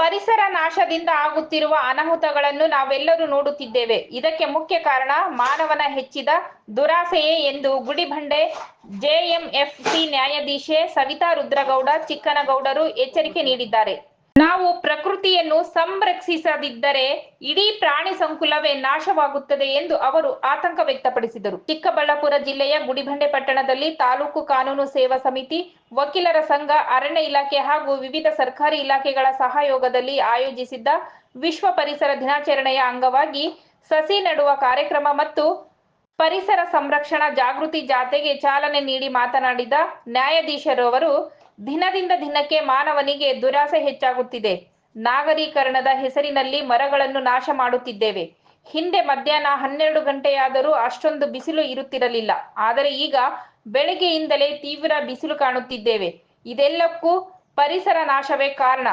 ಪರಿಸರ ನಾಶದಿಂದ ಆಗುತ್ತಿರುವ ಅನಾಹುತಗಳನ್ನು ನಾವೆಲ್ಲರೂ ನೋಡುತ್ತಿದ್ದೇವೆ. ಇದಕ್ಕೆ ಮುಖ್ಯ ಕಾರಣ ಮಾನವನ ಹೆಚ್ಚಿದ ದುರಾಸೆಯೇ ಎಂದು ಗುಡಿಬಂಡೆ ಜೆಎಂಎಫ್ಸಿ ನ್ಯಾಯಾಧೀಶೆ ಸವಿತಾ ರುದ್ರಗೌಡ, ಚಿಕ್ಕನಗೌಡರು ಎಚ್ಚರಿಕೆ ನೀಡಿದ್ದಾರೆ. ನಾವು ಪ್ರಕೃತಿಯನ್ನು ಸಂರಕ್ಷಿಸದಿದ್ದರೆ ಇಡೀ ಪ್ರಾಣಿ ಸಂಕುಲವೇ ನಾಶವಾಗುತ್ತದೆ ಎಂದು ಅವರು ಆತಂಕ ವ್ಯಕ್ತಪಡಿಸಿದರು. ಚಿಕ್ಕಬಳ್ಳಾಪುರ ಜಿಲ್ಲೆಯ ಗುಡಿಬಂಡೆ ಪಟ್ಟಣದಲ್ಲಿ ತಾಲೂಕು ಕಾನೂನು ಸೇವಾ ಸಮಿತಿ, ವಕೀಲರ ಸಂಘ, ಅರಣ್ಯ ಇಲಾಖೆ ಹಾಗೂ ವಿವಿಧ ಸರ್ಕಾರಿ ಇಲಾಖೆಗಳ ಸಹಯೋಗದಲ್ಲಿ ಆಯೋಜಿಸಿದ್ದ ವಿಶ್ವ ಪರಿಸರ ದಿನಾಚರಣೆಯ ಅಂಗವಾಗಿ ಸಸಿ ನೆಡುವ ಕಾರ್ಯಕ್ರಮ ಮತ್ತು ಪರಿಸರ ಸಂರಕ್ಷಣಾ ಜಾಗೃತಿ ಜಾಥೆಗೆ ಚಾಲನೆ ನೀಡಿ ಮಾತನಾಡಿದ ನ್ಯಾಯಾಧೀಶರವರು ದಿನದಿಂದ ದಿನಕ್ಕೆ ಮಾನವನಿಗೆ ದುರಾಸೆ ಹೆಚ್ಚಾಗುತ್ತಿದೆ. ನಾಗರೀಕರಣದ ಹೆಸರಿನಲ್ಲಿ ಮರಗಳನ್ನು ನಾಶ ಮಾಡುತ್ತಿದ್ದೇವೆ. ಹಿಂದೆ ಮಧ್ಯಾಹ್ನ ಹನ್ನೆರಡು ಗಂಟೆಯಾದರೂ ಅಷ್ಟೊಂದು ಬಿಸಿಲು ಇರುತ್ತಿರಲಿಲ್ಲ. ಆದರೆ ಈಗ ಬೆಳಗ್ಗೆಯಿಂದಲೇ ತೀವ್ರ ಬಿಸಿಲು ಕಾಣುತ್ತಿದ್ದೇವೆ. ಇದೆಲ್ಲಕ್ಕೂ ಪರಿಸರ ನಾಶವೇ ಕಾರಣ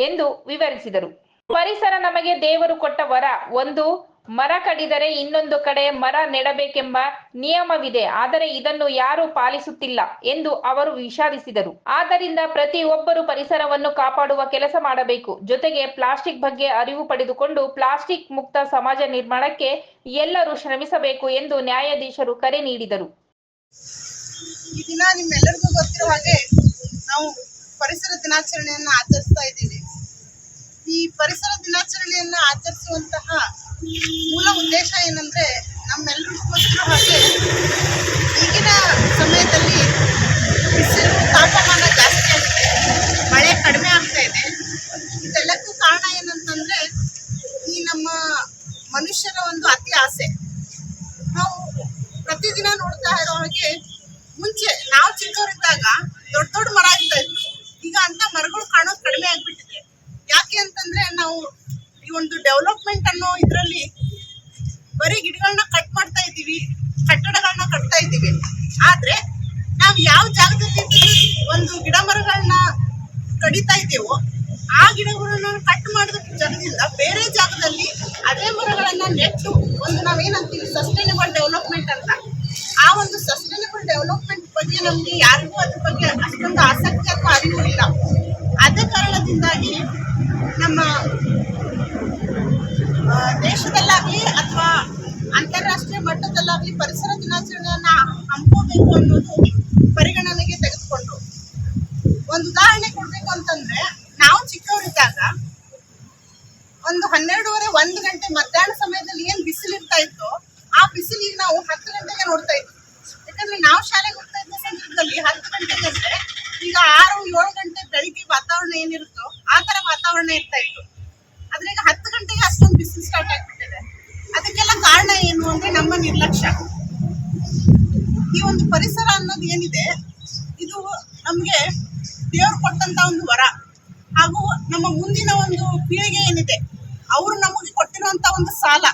ಎಂದು ವಿವರಿಸಿದರು. ಪರಿಸರ ನಮಗೆ ದೇವರು ಕೊಟ್ಟ ವರ. ಒಂದು ಮರ ಕಡಿದರೆ ಇನ್ನೊಂದು ಕಡೆ ಮರ ನೆಡಬೇಕೆಂಬ ನಿಯಮವಿದೆ, ಆದರೆ ಇದನ್ನು ಯಾರು ಪಾಲಿಸುತ್ತಿಲ್ಲ ಎಂದು ಅವರು ವಿಷಾದಿಸಿದರು. ಆದ್ದರಿಂದ ಪ್ರತಿಯೊಬ್ಬರು ಪರಿಸರವನ್ನು ಕಾಪಾಡುವ ಕೆಲಸ ಮಾಡಬೇಕು. ಜೊತೆಗೆ ಪ್ಲಾಸ್ಟಿಕ್ ಬಗ್ಗೆ ಅರಿವು ಪಡೆದುಕೊಂಡು ಪ್ಲಾಸ್ಟಿಕ್ ಮುಕ್ತ ಸಮಾಜ ನಿರ್ಮಾಣಕ್ಕೆ ಎಲ್ಲರೂ ಶ್ರಮಿಸಬೇಕು ಎಂದು ನ್ಯಾಯಾಧೀಶರು ಕರೆ ನೀಡಿದರು. ಈ ದಿನ ನಿಮ್ಮೆಲ್ಲರಿಗೂ ಗೊತ್ತಿರೋ ಹಾಗೆ ನಾವು ಪರಿಸರ ದಿನಾಚರಣೆಯನ್ನು ಆಚರಿಸ್ತಾ ಇದ್ದೀವಿ. ಈ ಪರಿಸರ ದಿನಾಚರಣೆಯನ್ನ ಆಚರಿಸುವಂತಹ ಮೂಲ ಉದ್ದೇಶ ಏನಂದ್ರೆ ನಮ್ಮೆಲ್ಲರಿಗೋಸ್ಕರ ಹಾಗೆ ಈಗಿನ ಸಮಯದಲ್ಲಿ ಬಿಸಿಲು ತಾಪಮಾನ ಜಾಸ್ತಿ ಆಗಿದೆ, ಮಳೆ ಕಡಿಮೆ ಆಗ್ತಾ ಇದೆ. ಇದೆಲ್ಲಕ್ಕೂ ಕಾರಣ ಏನಂತಂದ್ರೆ ಈ ನಮ್ಮ ಮನುಷ್ಯರ ಒಂದು ಅತಿ ಆಸೆ. ನಾವು ಪ್ರತಿದಿನ ನೋಡ್ತಾ ಇರೋ ಹಾಗೆ ಮುಂಚೆ ನಾವು ಚಿಕ್ಕವರಿದ್ದಾಗ ದೊಡ್ಡ ದೊಡ್ಡ ಮರ ಆಗ್ತಾ ಈಗ ಅಂತ ಮರಗಳು ಕಾಣೋದು ಕಡಿಮೆ ಆಗ್ಬಿಟ್ಟಿದೆ. ಯಾಕೆ ಅಂತಂದ್ರೆ ನಾವು ಈ ಒಂದು ಡೆವಲಪ್ಮೆಂಟ್ ಅನ್ನೋ ಇದರಲ್ಲಿ ಬರೀ ಗಿಡಗಳನ್ನ ಕಟ್ ಮಾಡ್ತಾ ಇದ್ದೀವಿ ಕಟ್ಟಡಗಳನ್ನ ಕಟ್ತಾ ಇದ್ದೀವಿ. ಆದ್ರೆ ನಾವು ಯಾವ ಜಾಗದಲ್ಲಿ ಒಂದು ಗಿಡ ಮರಗಳನ್ನ ಕಡಿತಾ ಇದ್ದೇವೋ, ಆ ಗಿಡಗಳನ್ನ ಕಟ್ ಮಾಡಿದ ಜಾಗದಿಂದ ಬೇರೆ ಜಾಗದಲ್ಲಿ ಅದೇ ಮರಗಳನ್ನ ನೆಟ್ಟು ಒಂದು ನಾವೇನಂತೀವಿ ಸಸ್ಟೈನಬಲ್ ಡೆವಲಪ್ಮೆಂಟ್ ಅಂತ. ಆ ಒಂದು ಸಸ್ಟೈನಬಲ್ ಡೆವಲಪ್ಮೆಂಟ್ ಬಗ್ಗೆ ನಮ್ಗೆ ಯಾರಿಗೂ ಅದ್ರ ಬಗ್ಗೆ ಅಷ್ಟೊಂದು ಆಸಕ್ತಿ ಅಥವಾ ಅರಿವು ಇಲ್ಲ ಅದೇ ಕಾರಣದಿಂದಾಗಿ ನಮ್ಮ ಆ, ದೇಶದಲ್ಲಾಗ್ಲಿ ಅಥವಾ ಅಂತಾರಾಷ್ಟ್ರೀಯ ಮಟ್ಟದಲ್ಲಾಗ್ಲಿ ಪರಿಸರ ದಿನಾಚರಣೆಯನ್ನ ಹಮ್ಮಿಕೋಬೇಕು ಅನ್ನೋದು ಪರಿಗಣನೆಗೆ ತೆಗೆದುಕೊಂಡು ಒಂದು ಉದಾಹರಣೆ ಕೊಡ್ಬೇಕು ಅಂತಂದ್ರೆ, ನಾವು ಚಿಕ್ಕವರಿದ್ದಾಗ ಒಂದು ಹನ್ನೆರಡೂವರೆ, ಒಂದು ಗಂಟೆ ಮಧ್ಯಾಹ್ನ ಸಮಯದಲ್ಲಿ ಏನ್ ಬಿಸಿಲು ಇರ್ತಾ ಇತ್ತು, ಆ ಬಿಸಿಲಿಗೆ ನಾವು ಹತ್ತು ಗಂಟೆಗೆ ನೋಡ್ತಾ ಇದ್ವಿ. ಯಾಕಂದ್ರೆ ನಾವು ಶಾಲೆಗೆ ಹೋಗ್ತಾ ಇದ್ದ ಸಂದರ್ಭದಲ್ಲಿ ಹತ್ತು ಗಂಟೆಗೆ ಅಂದ್ರೆ ಈಗ ಆರು, ಏಳು ಗಂಟೆ ಬೆಳಿಗ್ಗೆ ವಾತಾವರಣ ಏನಿರುತ್ತೋ, ಆ ತರ ವಾತಾವರಣ ಇರ್ತಾ ಇತ್ತು. ಆದ್ರೆ ಈಗ ಹತ್ತು ಗಂಟೆಗೆ ಅಷ್ಟೊಂದು ಬಿಸಿಲು ಸ್ಟಾರ್ಟ್ ಆಗ್ಬಿಟ್ಟಿದೆ. ಅದಕ್ಕೆಲ್ಲ ಕಾರಣ ಏನು ಅಂದ್ರೆ ನಮ್ಮ ನಿರ್ಲಕ್ಷ್ಯ. ಈ ಒಂದು ಪರಿಸರ ಅನ್ನೋದು ಏನಿದೆ, ಇದು ನಮಗೆ ದೇವರು ಕೊಟ್ಟಂತ ಒಂದು ವರ. ಹಾಗೂ ನಮ್ಮ ಮುಂದಿನ ಒಂದು ಪೀಳಿಗೆ ಏನಿದೆ, ಅವರು ನಮಗೆ ಕೊಟ್ಟಿರುವಂತ ಒಂದು ಸಾಲ.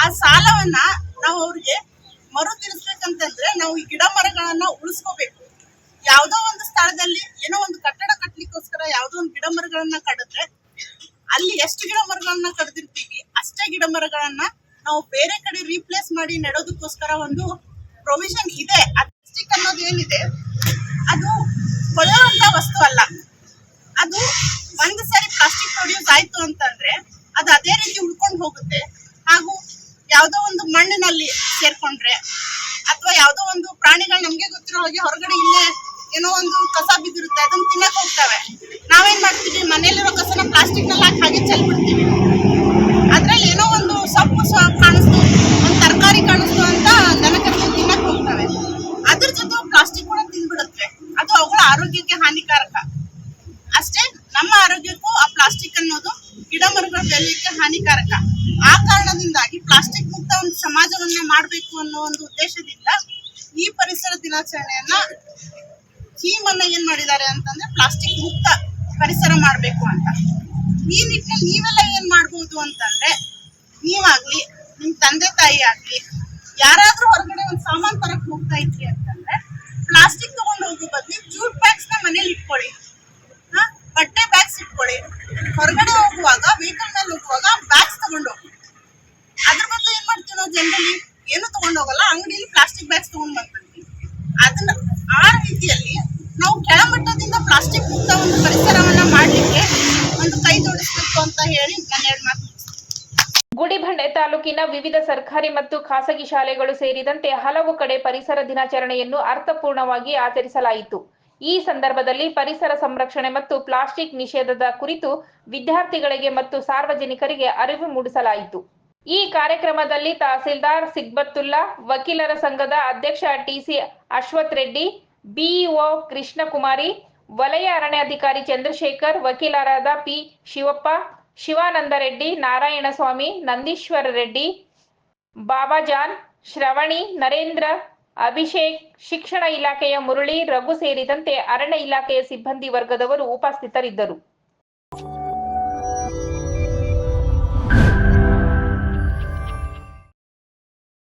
ಆ ಸಾಲವನ್ನ ನಾವು ಅವ್ರಿಗೆ ಮರು ತಿಳಿಸ್ಬೇಕಂತಂದ್ರೆ ನಾವು ಈ ಗಿಡ ಮರಗಳನ್ನ ಉಳಿಸ್ಕೋಬೇಕು. ಯಾವ್ದೋ ಒಂದು ಸ್ಥಳದಲ್ಲಿ ಏನೋ ಒಂದು ಕಟ್ಟಡ ಕಟ್ಟಲಿಕ್ಕೋಸ್ಕರ ಯಾವ್ದೋ ಒಂದು ಗಿಡ ಮರಗಳನ್ನ ಕಡಿದ್ರೆ, ಅಲ್ಲಿ ಎಷ್ಟು ಗಿಡ ಮರಗಳನ್ನ ಕಡ್ದಿರ್ತೀವಿ, ಅಷ್ಟೇ ಗಿಡ ಮರಗಳನ್ನ ನಾವು ಬೇರೆ ಕಡೆ ರೀಪ್ಲೇಸ್ ಮಾಡಿ ನೆಡೋದಕ್ಕೋಸ್ಕರ ಒಂದು ಪ್ರೊವಿಷನ್ ಇದೆ. ಪ್ಲಾಸ್ಟಿಕ್ ಅನ್ನೋದು ಏನಿದೆ? ಅದು ಕೊಳೆಯುವಂತ ವಸ್ತು ಅಲ್ಲ. ಅದು ಒಂದು ಸಾರಿ ಪ್ಲಾಸ್ಟಿಕ್ ಪ್ರೊಡ್ಯೂಸ್ ಆಯ್ತು ಅಂತಂದ್ರೆ ಅದು ಅದೇ ರೀತಿ ಉಳ್ಕೊಂಡು ಹೋಗುತ್ತೆ. ಹಾಗೂ ಯಾವುದೋ ಒಂದು ಮಣ್ಣಿನಲ್ಲಿ ಸೇರ್ಕೊಂಡ್ರೆ ಅಥವಾ ಯಾವುದೋ ಒಂದು ಪ್ರಾಣಿಗಳು ನಮ್ಗೆ ಗೊತ್ತಿರೋ ಹಾಗೆ ಹೊರಗಡೆ ಇಲ್ಲೇ ಏನೋ ಒಂದು ಕಸ ಬಿದ್ದಿರುತ್ತೆ, ಅದನ್ನ ತಿನ್ನಕ್ ಹೋಗ್ತವೆ. ನಾವೇನ್ ಮಾಡ್ತೀವಿ? ಮನೇಲಿರೋ ಕಸನ ಪ್ಲಾಸ್ಟಿಕ್ನಲ್ಲಿ ಹಾಕಿ ಹಾಗೆ ಚೆಲ್ಬಿಡ್ತೀವಿ. ಅದ್ರಲ್ಲಿ ಏನೋ ಹಾನಿಕಾರಕ ಅಷ್ಟೇ ನಮ್ಮ ಆರೋಗ್ಯಕ್ಕೂ ಆ ಪ್ಲಾಸ್ಟಿಕ್ ಅನ್ನೋದು ಗಿಡ ಮರಗಳ ಬೆಳೆಯಕ್ಕೆ ಹಾನಿಕಾರಕ. ಆ ಕಾರಣದಿಂದಾಗಿ ಪ್ಲಾಸ್ಟಿಕ್ ಮುಕ್ತ ಒಂದು ಸಮಾಜವನ್ನ ಮಾಡಬೇಕು ಅನ್ನೋ ಒಂದು ಉದ್ದೇಶದಿಂದ ಈ ಪರಿಸರ ದಿನಾಚರಣೆಯನ್ನ ಥೀಮ್ ಅನ್ನ ಏನ್ ಮಾಡಿದ್ದಾರೆ ಅಂತಂದ್ರೆ ಪ್ಲಾಸ್ಟಿಕ್ ಮುಕ್ತ ಪರಿಸರ ಮಾಡಬೇಕು ಅಂತ. ಈ ನಿಟ್ಟಿನಲ್ಲಿ ನೀವೆಲ್ಲ ಏನ್ ಮಾಡ್ಬೋದು ಅಂತಂದ್ರೆ ನೀವಾಗ್ಲಿ, ನಿಮ್ ತಂದೆ ತಾಯಿ ಆಗ್ಲಿ, ಯಾರಾದ್ರೂ ಹೊರಗಡೆ ಒಂದು ಸಾಮಾನ್ ತರಕ್ ಹೋಗ್ತಾ ಇದ್ರಿ ಅಂತಂದ್ರೆ ಪ್ಲಾಸ್ಟಿಕ್ ತಗೊಂಡು ಹೋಗೋ ಬದ್ಲಿ ಜೂಟ್ ಬ್ಯಾಗ್ಸ್ನ ಮನೇಲಿ ಇಟ್ಕೊಳ್ಳಿ ಹಾ? ಬಟ್ಟೆ ಬ್ಯಾಗ್ಸ್ ಇಟ್ಕೊಳ್ಳಿ ಹೊರಗಡೆ ಹೋಗುವಾಗ ವೆಹಿಕಲ್ ಮೇಲೆ ಹೋಗುವಾಗ ಬ್ಯಾಗ್ಸ್ ತಗೊಂಡು ಹೋಗಿ ಅದ್ರ ಬದಲು ಏನ್ ಮಾಡ್ತೀವಿ ನಾವು ಜನರಲಿ ಏನು ತಗೊಂಡು ಹೋಗಲ್ಲ ಅಂಗಡಿಯಲ್ಲಿ ಪ್ಲಾಸ್ಟಿಕ್ ಬ್ಯಾಗ್ಸ್ ತಗೊಂಡ್ ಬರ್ತೀವಿ ಅದನ್ನ ಆ ರೀತಿಯಲ್ಲಿ ನಾವು ಕೆಳಮಟ್ಟದಿಂದ ಪ್ಲಾಸ್ಟಿಕ್ ಮುಕ್ತ ಒಂದು ಪರಿಸರವನ್ನ ಮಾಡ್ಲಿಕ್ಕೆ ಒಂದು ತಾಲೂಕಿನ ವಿವಿಧ ಸರ್ಕಾರಿ ಮತ್ತು ಖಾಸಗಿ ಶಾಲೆಗಳು ಸೇರಿದಂತೆ ಹಲವು ಕಡೆ ಪರಿಸರ ದಿನಾಚರಣೆಯನ್ನು ಅರ್ಥಪೂರ್ಣವಾಗಿ ಆಚರಿಸಲಾಯಿತು. ಈ ಸಂದರ್ಭದಲ್ಲಿ ಪರಿಸರ ಸಂರಕ್ಷಣೆ ಮತ್ತು ಪ್ಲಾಸ್ಟಿಕ್ ನಿಷೇಧದ ಕುರಿತು ವಿದ್ಯಾರ್ಥಿಗಳಿಗೆ ಮತ್ತು ಸಾರ್ವಜನಿಕರಿಗೆ ಅರಿವು ಮೂಡಿಸಲಾಯಿತು. ಈ ಕಾರ್ಯಕ್ರಮದಲ್ಲಿ ತಹಸೀಲ್ದಾರ್ ಸಿಗ್ಬತ್ತುಲ್ಲಾ ವಕೀಲರ ಸಂಘದ ಅಧ್ಯಕ್ಷ ಟಿಸಿ ಅಶ್ವಥ್ ರೆಡ್ಡಿ ಬಿಇಒ ಕೃಷ್ಣಕುಮಾರಿ, ವಲಯ ಅರಣ್ಯಾಧಿಕಾರಿ ಚಂದ್ರಶೇಖರ್, ವಕೀಲರಾದ ಪಿ ಶಿವಪ್ಪ ಶಿವಾನಂದ ರೆಡ್ಡಿ ನಾರಾಯಣಸ್ವಾಮಿ ನಂದೀಶ್ವರ ರೆಡ್ಡಿ ಬಾಬಾಜಾನ್, ಶ್ರವಣಿ, ನರೇಂದ್ರ, ಅಭಿಷೇಕ್, ಶಿಕ್ಷಣ ಇಲಾಖೆಯ ಮುರಳಿ, ರಘು ಸೇರಿದಂತೆ ಅರಣ್ಯ ಇಲಾಖೆಯ ಸಿಬ್ಬಂದಿ ವರ್ಗದವರು ಉಪಸ್ಥಿತರಿದ್ದರು.